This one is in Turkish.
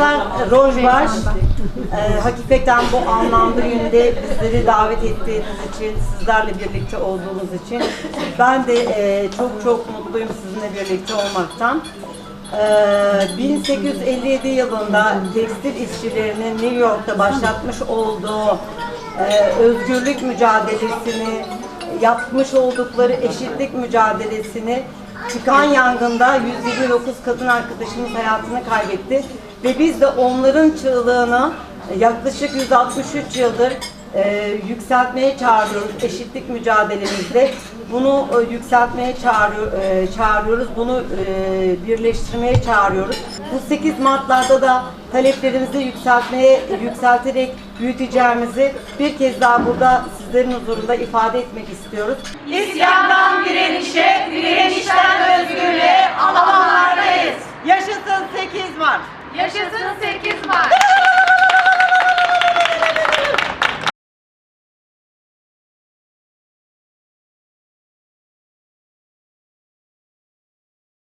Arkadaşlar Rojbaş e, hakikaten bu anlamlı günde bizleri davet ettiğiniz için, sizlerle birlikte olduğumuz için ben de e, çok çok mutluyum sizinle birlikte olmaktan. E, 1857 yılında tekstil işçilerinin New York'ta başlatmış olduğu e, özgürlük mücadelesini, yapmış oldukları eşitlik mücadelesini çıkan yangında 129 kadın arkadaşımız hayatını kaybetti ve biz de onların çığlığını yaklaşık 163 yıldır e, yükseltmeye çağırıyoruz eşitlik mücadelemizde. Bunu e, yükseltmeye çağırıyor, e, çağırıyoruz, bunu e, birleştirmeye çağırıyoruz. Bu 8 Mart'larda da taleplerimizi yükseltmeye, yükselterek büyüteceğimizi bir kez daha burada sizlerin huzurunda ifade etmek istiyoruz. İsyandan Yaşasın 8 Mart.